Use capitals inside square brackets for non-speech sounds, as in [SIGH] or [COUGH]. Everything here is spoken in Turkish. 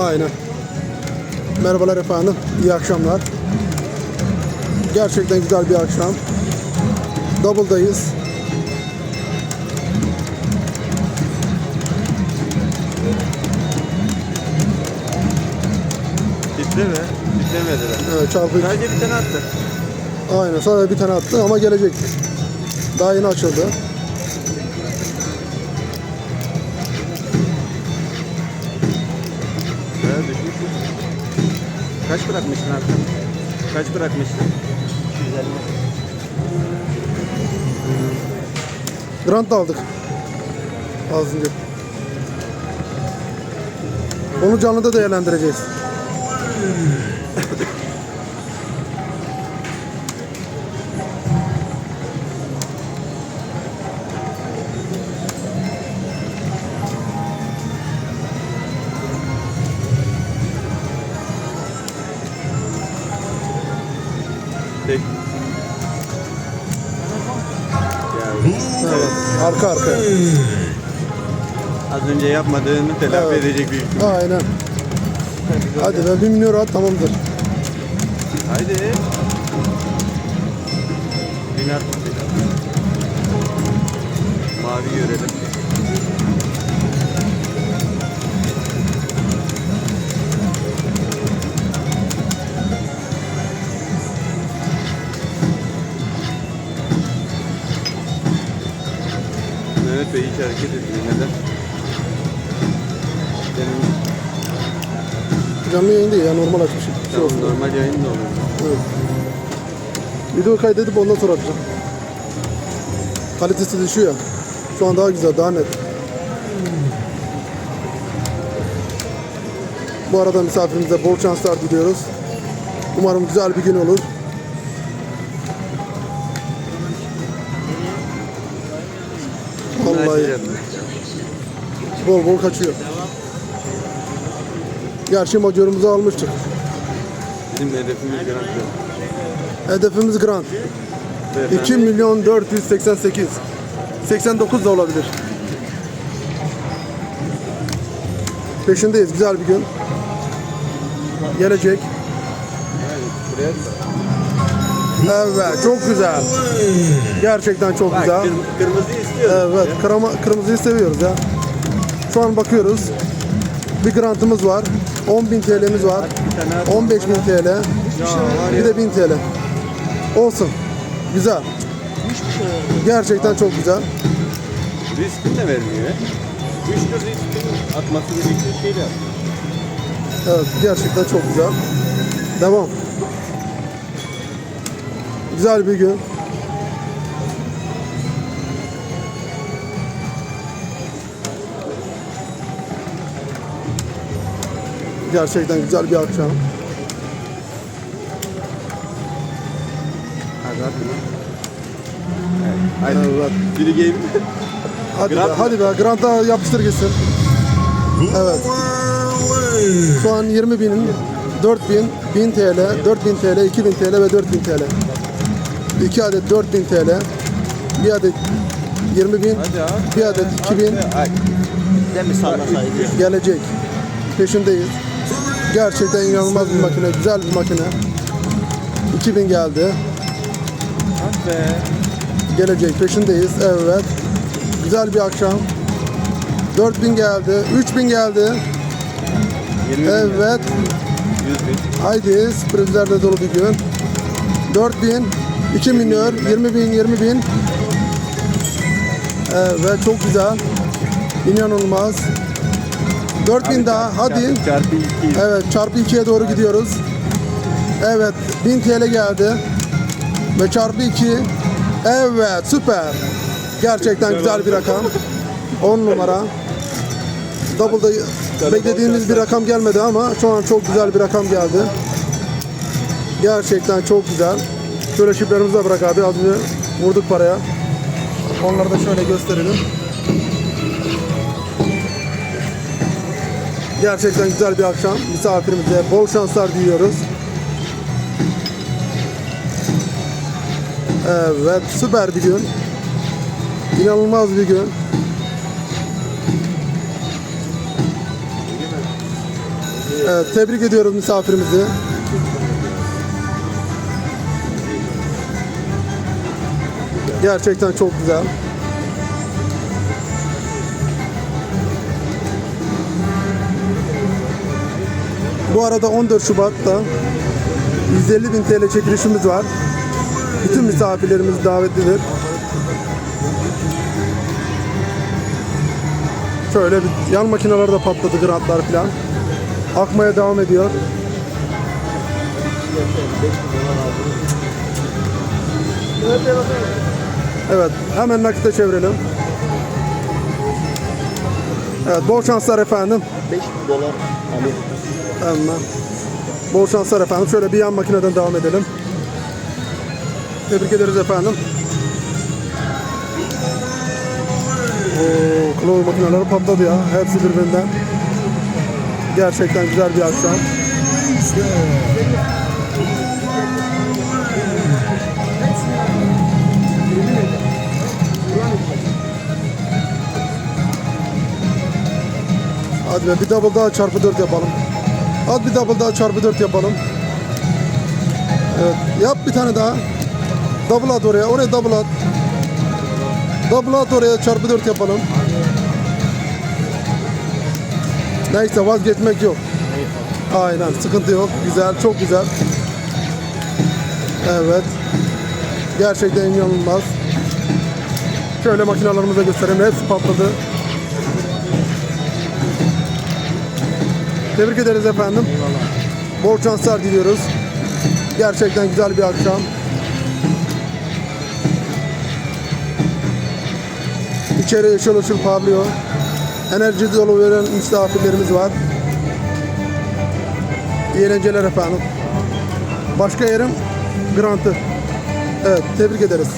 Aynen. Merhabalar efendim. İyi akşamlar. Gerçekten güzel bir akşam. Double'dayız. Bitti mi? Bitemediler. Evet, çarpı Sadece bir tane attı. Aynen. Sadece bir tane attı ama gelecek. Daha yeni açıldı. Kaç bırakmıştın artık? Kaç bırakmıştın? 250. Grant da aldık. Az önce. Onu canlıda değerlendireceğiz. [LAUGHS] Evet. Arka arkaya. az önce yapmadığını telafi Evet. edecek büyük ihtimal. Aynen. Hadi be 1 milyon at tamamdır. Haydi. Bin artık bir. Mavi görelim. Bey hiç hareket etmiyor. Neden? Benim Canlı yayın değil ya normal açmışım. Şey tamam, olsun. normal yayın da olur. Evet. Video kaydedip ondan sonra atacağım. Kalitesi düşüyor ya. Şu an daha güzel, daha net. Bu arada misafirimize bol şanslar diliyoruz. Umarım güzel bir gün olur. Vallahi bol bol kaçıyor. Gerçi majörümüzü almıştık. Bizim hedefimiz Grand Prix. Hedefimiz Grand. Beyefendi, 2 milyon 488. 89 da olabilir. Peşindeyiz. Güzel bir gün. Gelecek. Evet. Çok güzel. Gerçekten çok güzel. kır- Evet. Krama, kırmızıyı seviyoruz ya. Şu an bakıyoruz. Bir grantımız var. 10.000 TL'miz var. Bir tane at. 15.000 TL. Bir de 1000 TL. Olsun. Güzel. Gerçekten çok güzel. Riskini de vermiyor tür riskin atması gerektiği şeyle yap. Evet gerçekten çok güzel. Devam. Güzel bir gün. Gerçekten güzel bir akşam. Hadi at bunu. Evet. Evet. Biri game. Hadi Grant be, mı? hadi be. Grant'a yapıştır gitsin. Evet. Şu an 20 binin 4000, 1000 TL, 4000 TL, 2000 TL ve 4000 TL. 2 adet 4000 TL, bir adet 20 bin, Hadi bir adet 2000 Ay. de mi sallasaydı? gelecek. Peşindeyiz. Gerçekten inanılmaz bir makine, güzel bir makine. 2000 geldi. At be. Gelecek peşindeyiz. Evet. Güzel bir akşam. 4000 geldi. 3000 geldi. 20 bin Evet. ya. 100 bin. Haydi sürprizlerle dolu bir gün. 4000, 2 milyon, 20 bin, 20 bin. Evet çok güzel. İnanılmaz. 4000 daha hadi. Çarpı- Çarpı 2. Evet çarpı 2'ye doğru gidiyoruz. Evet 1000 TL geldi. Ve çarpı 2. Evet süper. Gerçekten güzel bir rakam. 10 numara. Double'da beklediğimiz bir rakam gelmedi ama şu an çok güzel bir rakam geldi. Gerçekten çok güzel. Şöyle şifrelerimizi de bırak abi. Az önce vurduk paraya. Onları da şöyle gösterelim. Gerçekten güzel bir akşam. Misafirimize bol şanslar diliyoruz. Evet, süper bir gün. İnanılmaz bir gün. Evet, tebrik ediyoruz misafirimizi. Gerçekten çok güzel. Bu arada 14 Şubat'ta 150 bin TL çekilişimiz var. Bütün misafirlerimiz davetlidir. Şöyle bir yan makineler de patladı grantlar falan. Akmaya devam ediyor. Evet, hemen nakite çevirelim. Evet, bol şanslar efendim. 5000 dolar Amerika. Hemen. Bol şanslar efendim. Şöyle bir yan makineden devam edelim. Tebrik ederiz efendim. Oo, klor makineleri patladı ya. Hepsi birbirinden. Gerçekten güzel bir akşam. Hadi be bir double daha çarpı 4 yapalım. Hadi bir double daha çarpı 4 yapalım. Evet yap bir tane daha. Double at oraya. Oraya double at. Double at oraya çarpı 4 yapalım. Neyse vazgeçmek yok. Aynen sıkıntı yok. Güzel çok güzel. Evet. Gerçekten inanılmaz. Şöyle makinalarımıza göstereyim. Hepsi patladı. Tebrik ederiz efendim. Bol şanslar diliyoruz. Gerçekten güzel bir akşam. İçeri ışıl ışıl parlıyor. Enerji dolu veren misafirlerimiz var. Eğlenceler efendim. Başka yerim Grant'ı. Evet, tebrik ederiz.